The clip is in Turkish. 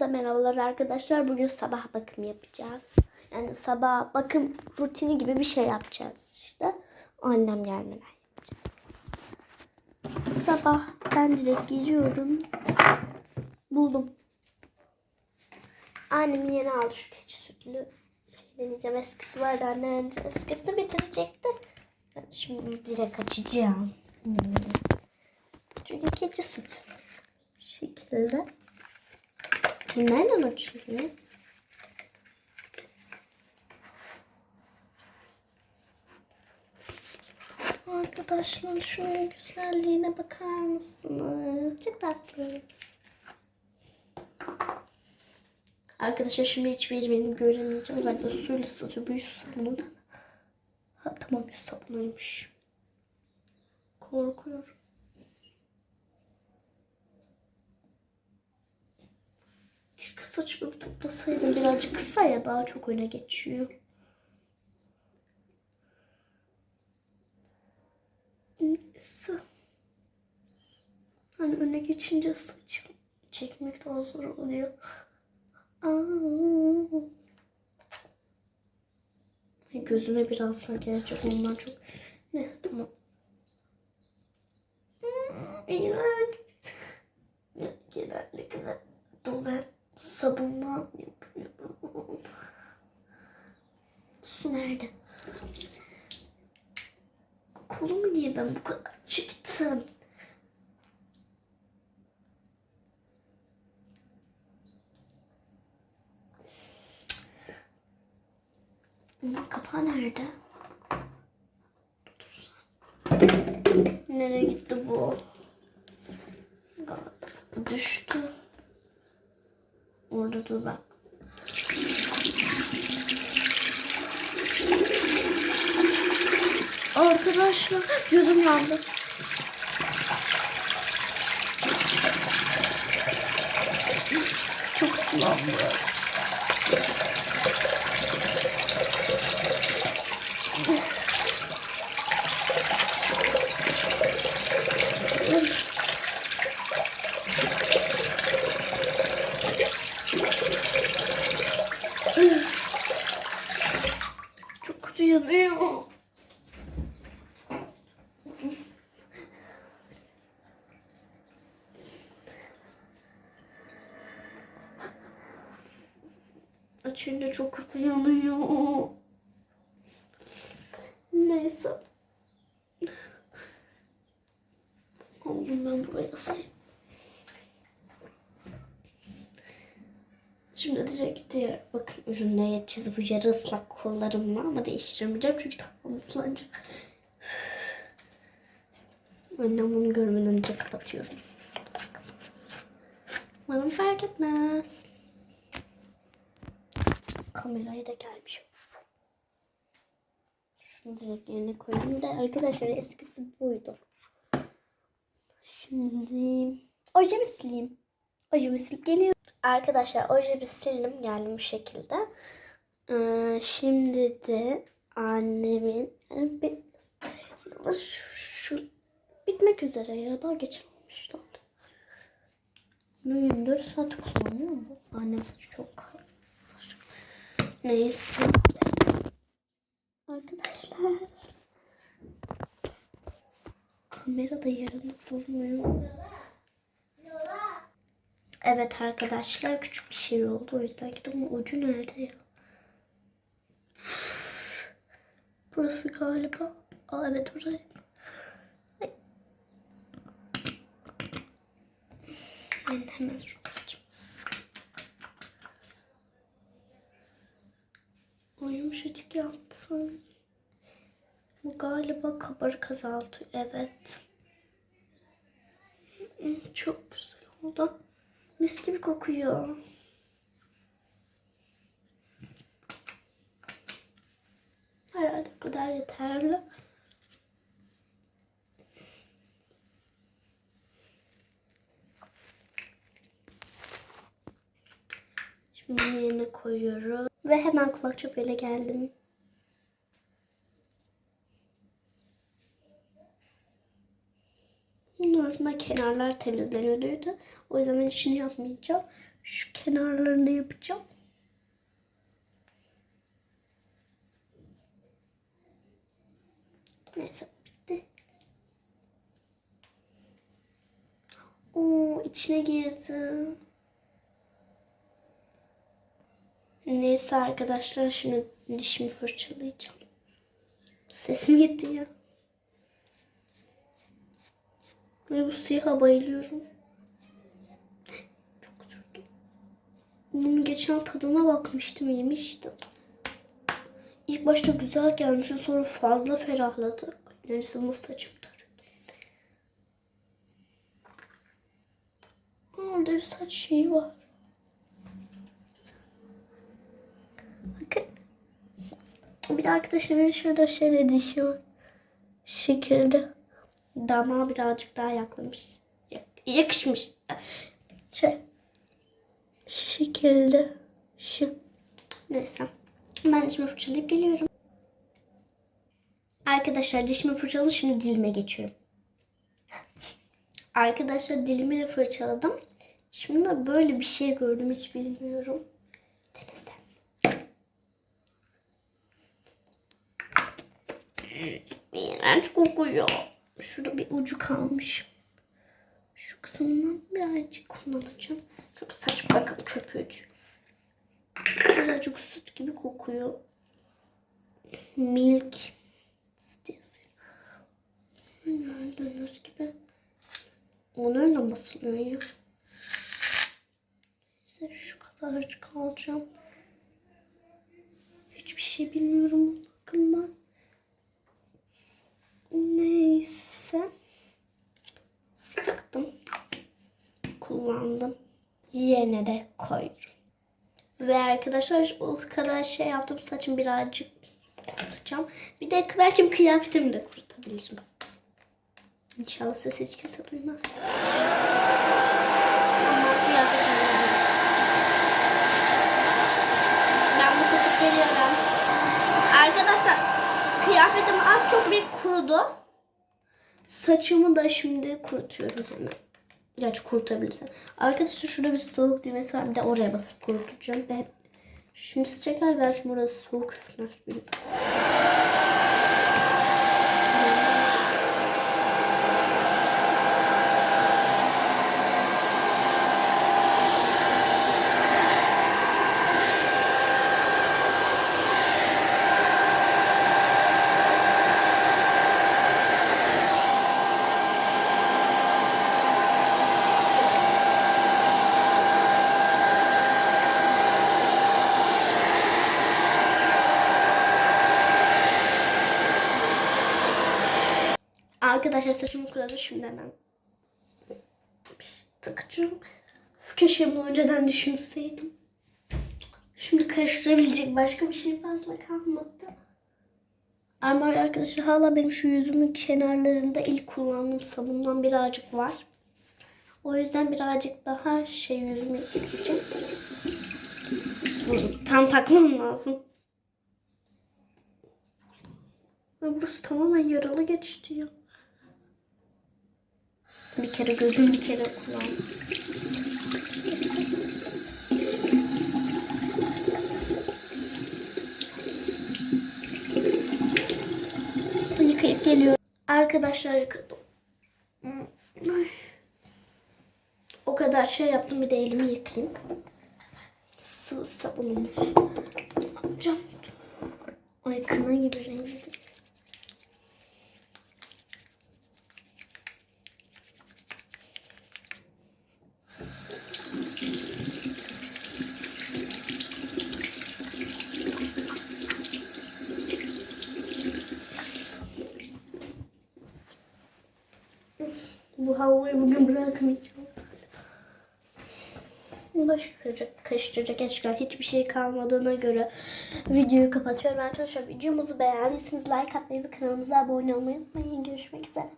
Hepinize merhabalar arkadaşlar. Bugün sabah bakım yapacağız. Yani sabah bakım rutini gibi bir şey yapacağız işte. Annem gelmeden yapacağız. Sabah ben direkt giriyorum. Buldum. Annem yeni aldı şu keçi sütlü. Şey deneyeceğim. Eskisi vardı annem önce eskisini bitirecekti. Ben şimdi direkt açacağım. Hmm. Çünkü keçi sütü. Bu şekilde. Nereden açılıyor? Arkadaşlar şunun güzelliğine bakar mısınız? Çok tatlı. Arkadaşlar şimdi hiçbir benim göremeyeceğim. Zaten suyla ıslatıyor. Bu yüz sabunu da. Ha tamam yüz sabunuymuş. Korkuyorum. Keşke saçımı toplasaydım. Birazcık kısa ya daha çok öne geçiyor. Neyse. Hani öne geçince saçım çekmek daha zor oluyor. Aa. Gözüme biraz daha gelecek ondan çok. Neyse tamam. Hmm, İğrenç. Genellikle dolar sabunla yapıyorum. Su nerede? Kolumu niye ben bu kadar çektim? Bunun kapağı nerede? Nereye gitti bu? Düştü. Orada dur bak. Arkadaşlar yandı. Çok ıslandı. Çok kötü yanıyor. Açınca çok kötü yanıyor. Neyse. Oğlum ben buraya asayım. Şimdi direkt diğer bakın ürünle geçeceğiz. Bu yarı ıslak kollarımla ama değiştirmeyeceğim çünkü tamam ıslanacak. Annem bunu görmeden önce kapatıyorum. Umarım fark etmez. Kamerayı da gelmiş. Şunu direkt yerine koyayım da arkadaşlar eskisi buydu. Şimdi ojemi sileyim. Ojemi silip geliyor. Arkadaşlar ojemi sildim geldim bu şekilde. Ee, şimdi de annemin yani şu, şu bitmek üzere ya daha geçirmemişler. Bunu 24 saat kullanıyor mu? Annem saçı çok kalın. Neyse. Arkadaşlar. Kamera da yerinde durmuyor. Evet arkadaşlar küçük bir şey oldu. O yüzden gittim ama ucu nerede ya? Burası galiba. Aa evet. Ay. Ben hemen şu saçımı sıkayım. Ay yumuşacık yaptım. Bu galiba kabarık azaltıyor. Evet. Hı, Çok güzel oldu. Mis gibi kokuyor. Herhalde bu kadar yeterli. Şimdi yerine koyuyorum. Ve hemen kulak çöpeğiyle geldim. Bunun ardından kenarlar temizleniyordu. O yüzden ben işini yapmayacağım. Şu kenarlarını yapacağım. Neyse bitti. Oo içine girdi. Neyse arkadaşlar şimdi dişimi fırçalayacağım. Sesim gitti ya. Ve bu siyaha bayılıyorum. Çok sürdüm. Bunun geçen tadına bakmıştım yemiştim. İlk başta güzel gelmişti sonra fazla ferahladı. Neyse bunu saçım. Orada bir saç şeyi var. Bir de arkadaşlar şurada dişi var. Şu şekilde. Damağa birazcık daha yaklamış. Yak- yakışmış. Şey. Şu şekilde. Şu. Neyse. Ben dişimi fırçalayıp geliyorum. Arkadaşlar dişimi fırçaladım. Şimdi dilime geçiyorum. Arkadaşlar dilimi de fırçaladım. Şimdi de böyle bir şey gördüm. Hiç bilmiyorum. Denizden. İğrenç kokuyor. Şurada bir ucu kalmış. Şu kısmından birazcık kullanacağım. Çünkü saç bakım köpüğücü. Birazcık süt gibi kokuyor. Milk. Süt yazıyor. Gördüğünüz gibi. Bunlar da basılıyor ya. İşte şu kadarcık alacağım. Hiçbir şey bilmiyorum hakkında. Neyse. Sıktım. Kullandım. Yerine de koyuyorum. Ve arkadaşlar o kadar şey yaptım. Saçım birazcık kurutacağım. Bir de belki kıyafetimi de kurutabilirim. İnşallah ses hiç kimse duymaz. Ama kıyafetimi de- Ben bu tutup geliyorum. Arkadaşlar kıyafetim az çok kurudu. Saçımı da şimdi kurutuyorum hemen. Gerçi kurutabilirsem. Arkadaşlar şurada bir soğuk düğmesi var. Bir de oraya basıp kurutacağım. Ve şimdi sıcak hal belki burası soğuk üfler. Arkadaşlar saçımı kuradı şimdi hemen. Takacağım. Keşke bunu önceden düşünseydim. Şimdi karıştırabilecek başka bir şey fazla kalmadı. Ama arkadaşlar hala benim şu yüzümün kenarlarında ilk kullandığım sabundan birazcık var. O yüzden birazcık daha şey yıkayacağım. Bunu Tam takmam lazım. Burası tamamen yaralı geçti ya. Bir kere gördüm bir kere kullandım. Yıkayıp geliyorum. Arkadaşlar yıkadım. O kadar şey yaptım bir de elimi yıkayayım. Sıvı sabunumuz. Kullanacağım. Ay kına gibi Bu havayı bugün bırakmayacağım. Karıştıracak, karıştıracak gerçekten hiçbir şey kalmadığına göre videoyu kapatıyorum arkadaşlar. Videomuzu beğendiyseniz like atmayı ve kanalımıza abone olmayı unutmayın. Görüşmek üzere.